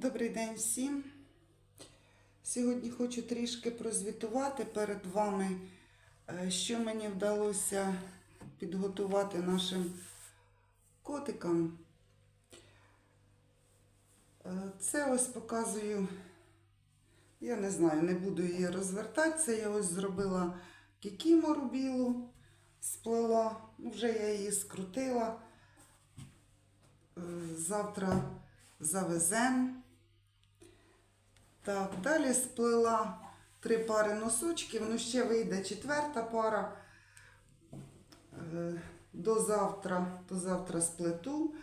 Добрий день всім. Сьогодні хочу трішки прозвітувати перед вами, е, що мені вдалося підготувати нашим котикам. Е, Це ось показую, я не знаю, не буду її розвертати. Це я ось зробила кікімору білу, сплела. Ну, вже я її скрутила. Е, Завтра завезем. Так, далі сплела три пари носочків, ну ще вийде четверта пара. Е, До завтра, до завтра сплету.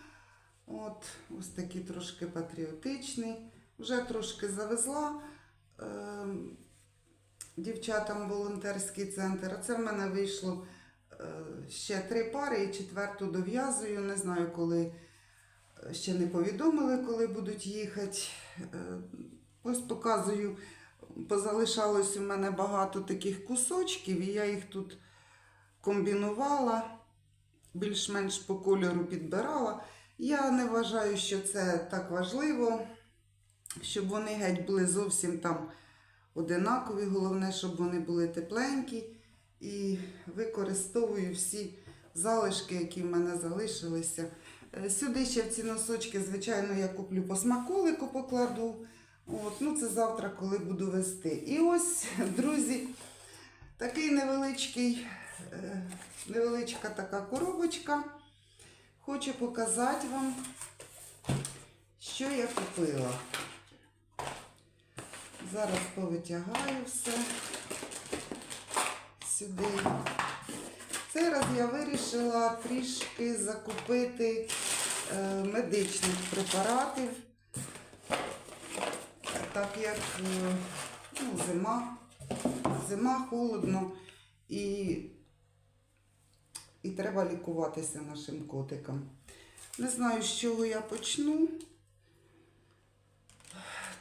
От, ось такий трошки патріотичний. Вже трошки завезла е, дівчатам волонтерський центр. А це в мене вийшло е, ще три пари і четверту дов'язую. Не знаю, коли ще не повідомили, коли будуть їхати. Е, Ось показую, позалишалось у мене багато таких кусочків, і я їх тут комбінувала, більш-менш по кольору підбирала. Я не вважаю, що це так важливо, щоб вони геть були зовсім там одинакові. Головне, щоб вони були тепленькі. І використовую всі залишки, які в мене залишилися. Е, Сюди ще в ці носочки, звичайно, я куплю по смаколику, покладу. От, ну це завтра, коли буду вести. І ось, друзі, такий невеличкий, е, невеличка така коробочка. Хочу показати вам, що я купила. Зараз повитягаю все сюди. Цей раз я вирішила трішки закупити е, медичних препаратів, так як е, ну, зима, зима холодно і, і треба лікуватися нашим котикам. Не знаю, з чого я почну.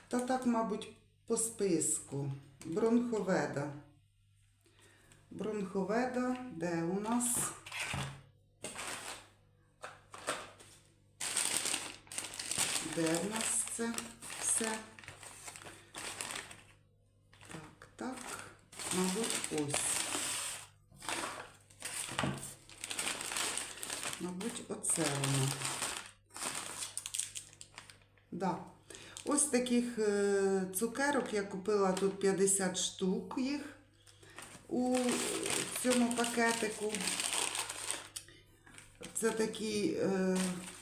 Та так, мабуть, по списку. Бронховеда. Бронховеда, де у нас? Де в нас це все? Так, мабуть, ось. Мабуть, оце воно. Да. Ось таких е, цукерок я купила тут 50 штук їх у цьому пакетику. Це такі, е,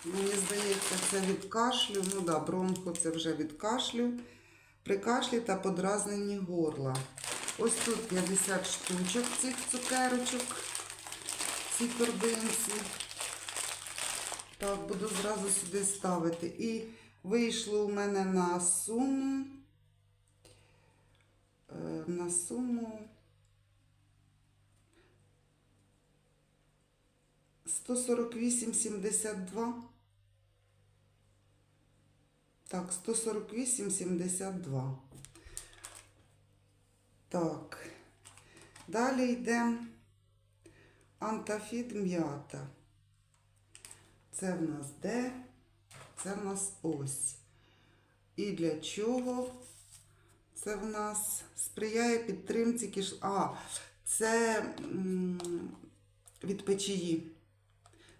мені здається, це від кашлю. Ну да, бронхо це вже від кашлю. При кашлі та подразненні горла. Ось тут 50 штучок цих цукерочок, в цій торбинці. Так, буду зразу сюди ставити. І вийшло у мене на суму. е, На суму 148,72. Так, 148,72. Так. Далі йде антафід м'ята. Це в нас де? Це в нас ось. І для чого? Це в нас сприяє підтримці киш... А, це від печії.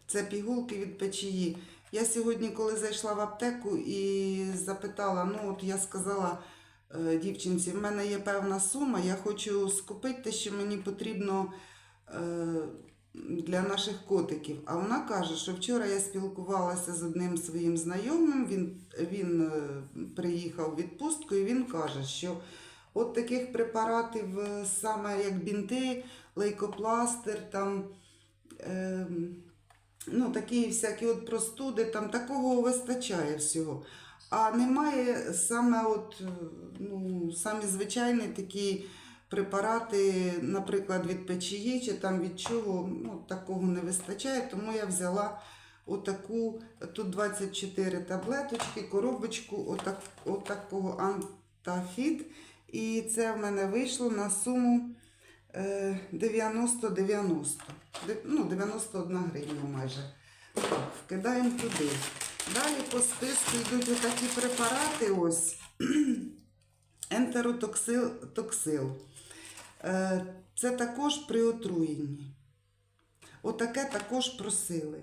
Це пігулки від печії. Я сьогодні, коли зайшла в аптеку і запитала, ну от я сказала е, дівчинці, в мене є певна сума, я хочу скупити те, що мені потрібно е, для наших котиків. А вона каже, що вчора я спілкувалася з одним своїм знайомим, він, він е, приїхав в відпустку і він каже, що от таких препаратів, саме як бінти, лейкопластир, там. Е, ну, такі всякі от простуди, там такого вистачає всього. А немає саме от, е, ну, самі звичайні такі препарати, наприклад, від печії чи там від чого, ну, такого не вистачає, тому я взяла отаку, тут 24 таблеточки, коробочку отак, отакого антафід. І це в мене вийшло на суму 90-90. Ну, 91 гривня майже. Так, вкидаємо туди. Далі по списку йдуть отакі препарати ось. Ентеротоксил. токсил. Е, Це також при отруєнні. Отаке також просили.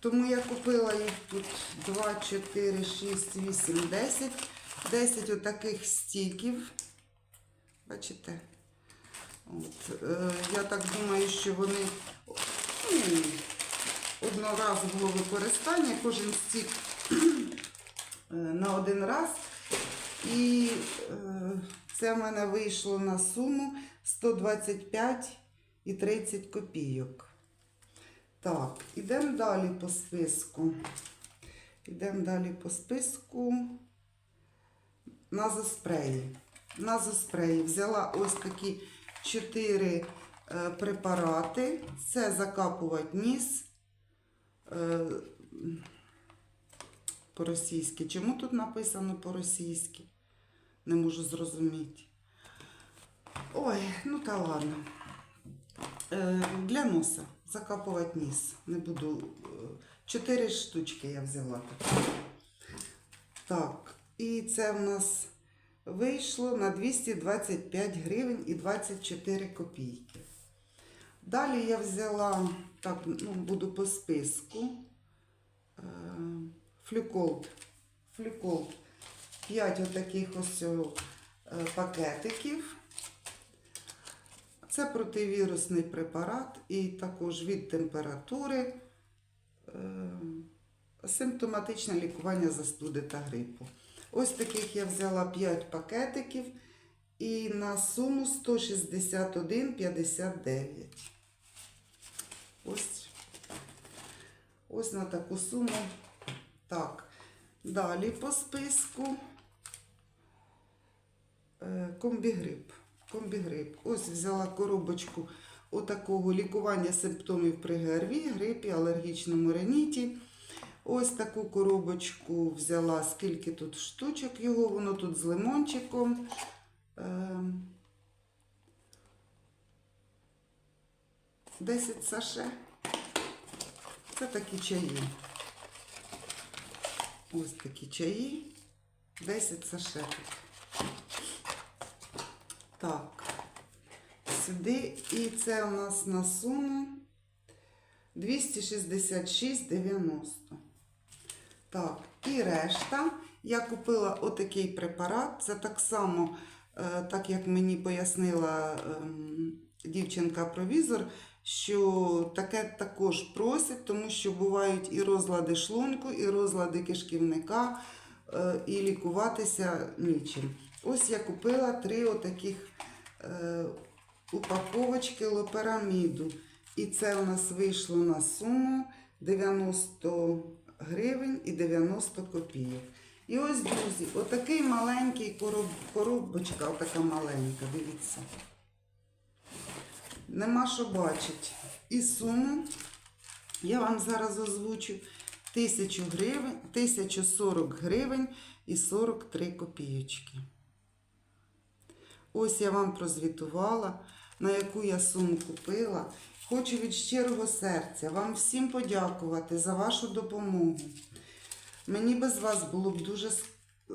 Тому я купила їх тут 2, 4, 6, 8, 10. 10 отаких стіків. Бачите? От, е, я так думаю, що вони ну, одноразового використання, кожен стік е, на один раз. І е, це в мене вийшло на суму 125 і 30 копійок. Так, ідемо далі по списку. Ідемо далі по списку. Назоспреї. Назоспреї. Взяла ось такі 4 е, препарати. Це закапувати ніс. Е, по-російськи. Чому тут написано по-російськи? Не можу зрозуміти. Ой, ну та ладно. Е, для носа закапувати ніс. Не буду. Чотири штучки я взяла. Так, і це в нас вийшло на 225 гривень і 24 копійки. Далі я взяла, так, ну, буду по списку. Е, Флюколд. Флюколд. 5 отаких ось е, пакетиків. Це противірусний препарат і також від температури. е, Симптоматичне лікування застуди та грипу. Ось таких я взяла 5 пакетиків і на суму 161,59. Ось. Ось на таку суму. Так. Далі по списку. Е, Комбігрип. Комбігрип. Ось взяла коробочку отакого лікування симптомів при ГРВІ, грипі, алергічному реніті. Ось таку коробочку взяла, скільки тут штучок його, воно тут з лимончиком. Ем, 10 саше. Це такі чаї. Ось такі чаї. 10 саше. Так. Сюди. І це у нас на суму 266,90. Так, і решта. Я купила отакий препарат. Це так само, е, так як мені пояснила ем, дівчинка-провізор, що таке також просять, тому що бувають і розлади шлунку, і розлади кишківника, е, і лікуватися нічим. Ось я купила три отаких е, упаковочки лопераміду. І це у нас вийшло на суму 90 гривень і 90 копійок. І ось, друзі, отакий маленький короб, коробочка, отака маленька, дивіться. Нема що бачити. І суму я вам зараз озвучу 1000 гривень, 1040 гривень і 43 копійочки. Ось я вам прозвітувала, на яку я суму купила. Хочу від щирого серця вам всім подякувати за вашу допомогу. Мені без вас було б дуже е,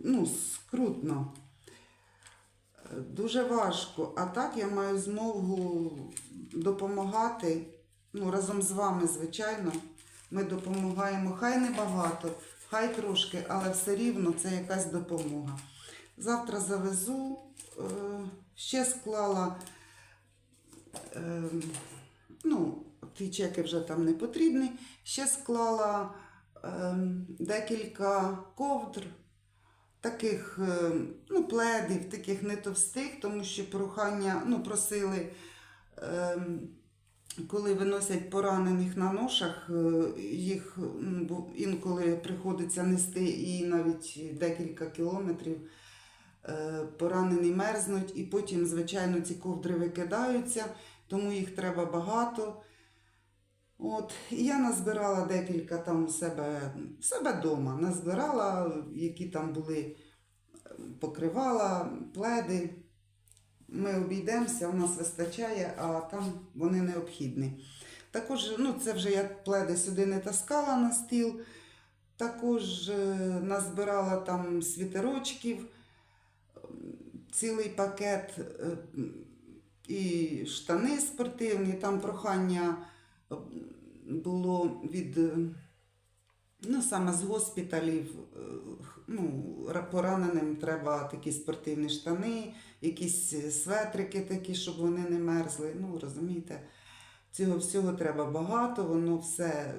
ну, скрутно, дуже важко. А так я маю змогу допомагати ну, разом з вами, звичайно. Ми допомагаємо. Хай не багато, хай трошки, але все рівно це якась допомога. Завтра завезу, е, ще склала. Е, ну, ті чеки вже там не потрібні. Ще склала е, декілька ковдр, таких е, ну, пледів, таких не товстих, тому що прохання, ну, просили, коли виносять поранених на ношах, е, їх інколи приходиться нести і навіть декілька кілометрів. Е, Поранені мерзнуть, і потім, звичайно, ці ковдри викидаються, тому їх треба багато. От, і я назбирала декілька там у себе, в себе вдома, назбирала, які там були е, покривала, пледи. Ми обійдемося, у нас вистачає, а там вони необхідні. Також, ну, це вже я пледи сюди не таскала на стіл. Також е, назбирала там світерочків, цілий пакет е, і штани спортивні. Там прохання е, було від е, ну, саме з госпіталів. Ну, пораненим треба такі спортивні штани, якісь светрики такі, щоб вони не мерзли. Ну, розумієте, цього всього треба багато, воно все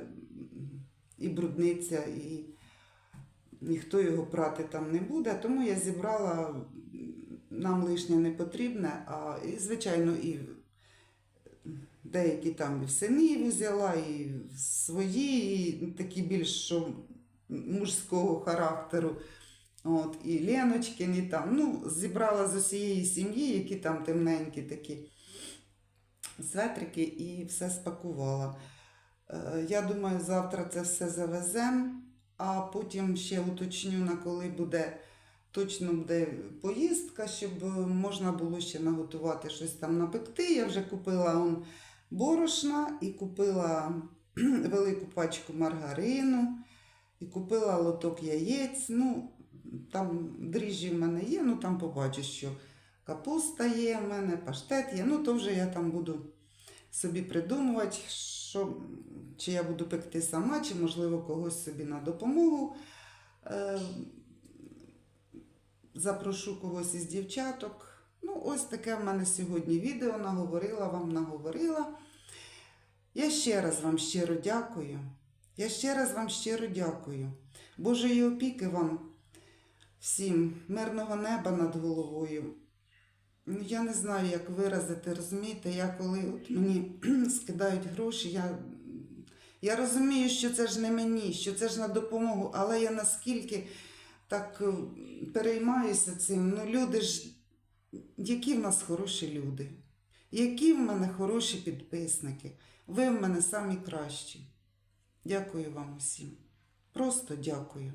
і брудниця, і ніхто його прати там не буде. Тому я зібрала нам лишнє не потрібне, а і, звичайно, і деякі там і в синів взяла, і свої, і такі більш мужського характеру. От, і Леночкин, і там. Ну, зібрала з усієї сім'ї, які там темненькі такі светрики, і все спакувала. Е, Я думаю, завтра це все завеземо, а потім ще уточню, на коли буде точно буде поїздка, щоб е, можна було ще наготувати щось там напекти. Я вже купила он борошна і купила велику пачку маргарину, і купила лоток яєць. Ну, там дріжджі в мене є, ну там побачу, що капуста є в мене, паштет є. Ну, то вже я там буду собі придумувати, що, чи я буду пекти сама, чи, можливо, когось собі на допомогу. Запрошу когось із дівчаток. Ну, ось таке в мене сьогодні відео. Наговорила вам, наговорила. Я ще раз вам щиро дякую. Я ще раз вам щиро дякую. Божої опіки вам всім, мирного неба над головою. Ну, я не знаю, як виразити, розумієте, я коли от мені скидають гроші, я, я розумію, що це ж не мені, що це ж на допомогу, але я наскільки так е, переймаюся цим. Ну, люди ж, які в нас хороші люди, які в мене хороші підписники. Ви в мене самі кращі. Дякую вам усім. Просто дякую.